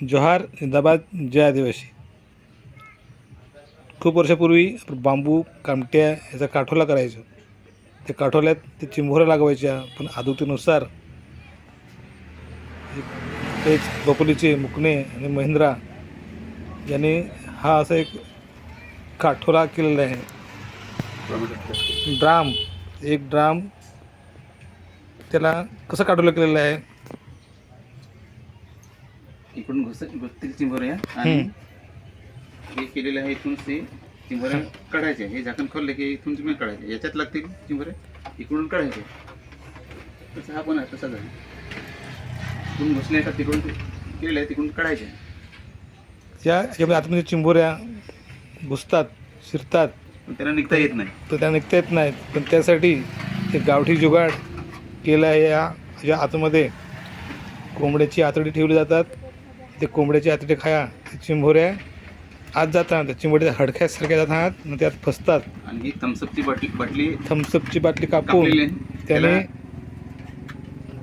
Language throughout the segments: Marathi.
जोहार जिंदाबाद जय आदिवासी. खूप वर्षापूर्वी आपण बांबू कामट्या याचा काठोला करायचो. त्या काठोल्यात ते चिंभोऱ्या लागवायच्या पण आदुतीनुसार तेच बपोलीचे मुकणे आणि महिंद्रा यांनी हा असा एक काठोला केलेला आहे. ड्राम एक ड्राम त्याला कसं काठोला केलेलं आहे? इकडून घुस घुसतील चिंबोऱ्या. आणि हे केलेलं आहे इथून ते चिंबोऱ्या काढायचे. हे झाकण खोलले की इथून चिंबोऱ्या काढायचे. याच्यात लागतील चिंबोऱ्या. इकडून काढायचे. तसं हा पण आहे तसाच आहे. इकडून घुसले का तिकडून ते केलेलं आहे तिकडून काढायचे. त्या याच्यामध्ये आतमध्ये चिंबोऱ्या घुसतात शिरतात. पण त्याला निघता येत नाही. तर त्या निघता येत नाहीत पण त्यासाठी ते गावठी जुगाड केलं आहे या या आतमध्ये. कोंबड्याची आतडी ठेवली जातात. ते कोंबड्याची आतडी खाया ते चिंबोऱ्या. आत जातात त्या चिंबोऱ्या हडक्यासारख्या जातात आणि त्यात फसतात. आणि ही थम्सअपची बाटली बाटली थम्सअपची बाटली कापलेली कापून आहे. त्याने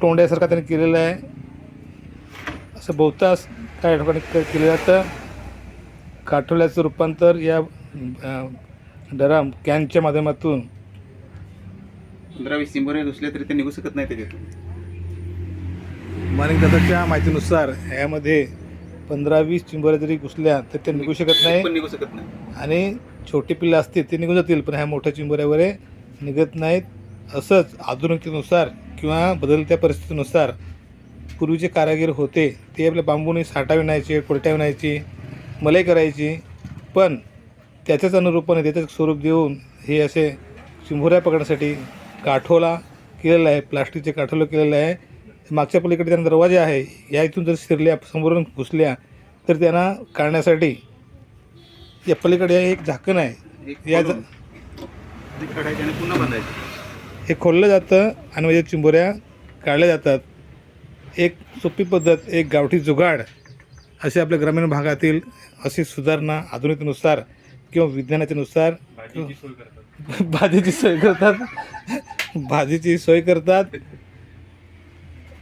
तोंड्यासारखा त्याने केलेलं आहे. असं बहुतांश काही ठिकाणी क- केलं जातं काठोल्याचं रूपांतर या अं, डराम कॅनच्या माध्यमातून. पंधरा वीस घुसल्या तरी ते निघू शकत नाही त्याच्यातून. माणिक दादाच्या माहितीनुसार यामध्ये पंधरा वीस चिंबोऱ्या जरी घुसल्या तर ते निघू शकत नाही. निघू शकत नाही. आणि छोटी पिल्लं असतील ते निघून जातील पण ह्या मोठ्या चिंबोऱ्या वगैरे निघत नाहीत. असंच आधुनिकतेनुसार किंवा बदलत्या परिस्थितीनुसार पूर्वीचे कारागीर होते ते आपल्या बांबूने साठा विणायचे कोलट्या विणायची मलई करायची. पण त्याच्याच अनुरूपाने त्याचं स्वरूप देऊन हे असे चिंबोऱ्या पकडण्यासाठी काठोला केलेला आहे प्लास्टिकचे काठोला केलेलं आहे. मागच्या पलीकडे त्यांना दरवाजे आहे या इथून जर शिरल्या समोरून घुसल्या तर त्यांना काढण्यासाठी या पलीकडे एक झाकण आहे. या पुन्हा बांधायचे. हे खोललं जातं आणि म्हणजे चिंबोऱ्या काढल्या जातात. एक सोपी पद्धत एक गावठी जुगाड असे आपल्या ग्रामीण भागातील अशी सुधारणा आधुनिकतेनुसार किंवा विज्ञानाच्यानुसार भाजीची सोय करतात. भाजीची सोय करतात.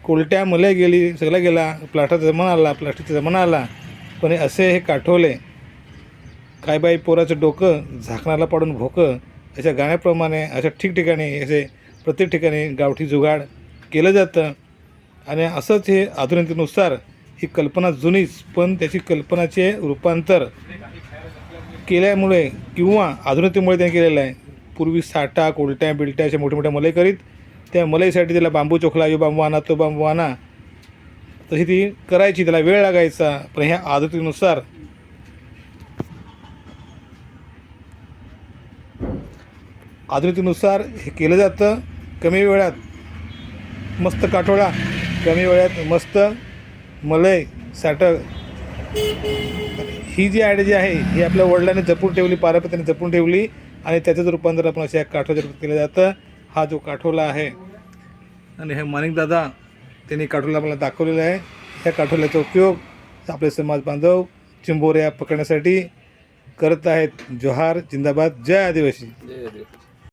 कोलट्या मलय गेली सगळा गेला प्लास्टरचा जमाना आला प्लास्टिकचा जमाना आला पण हे असे हे काठवले काय बाई पोराचं डोकं झाकणाला पाडून भोकं अशा गाण्याप्रमाणे अशा ठिकठिकाणी असे प्रत्येक ठिकाणी गावठी जुगाड केलं जातं. आणि असंच हे आधुनिकतेनुसार ही कल्पना जुनीच पण त्याची कल्पनाचे रूपांतर केल्यामुळे किंवा आधुनिकतेमुळे त्यांनी केलेलं आहे. पूर्वी साठा कोलट्या बिलट्या अशा मोठ्या मोठ्या मलई करीत त्या मलईसाठी तिला बांबू चोखला यो बांबू आणा तो बांबू आणा. तशी ती करायची त्याला वेळ लागायचा पण ह्या आदतीनुसार आदृतीनुसार हे केलं जातं. कमी वेळात मस्त काठोळा कमी वेळात मस्त मलई साठं ही जी आयडिया जी आहे ही आपल्या वडिलांनी जपून ठेवली पारपत्याने जपून ठेवली आणि त्याचंच रूपांतर आपण अशा काठोच्या केलं जातं. हा जो काठोला आहे आणि हे माणिकदादा त्यांनी काठोला मला दाखवलेलं आहे. ह्या काठोल्याचा उपयोग आपले समाज बांधव चिंबोऱ्या पकडण्यासाठी करत आहेत. जोहार जिंदाबाद. जय आदिवासी. जय आदिवासी.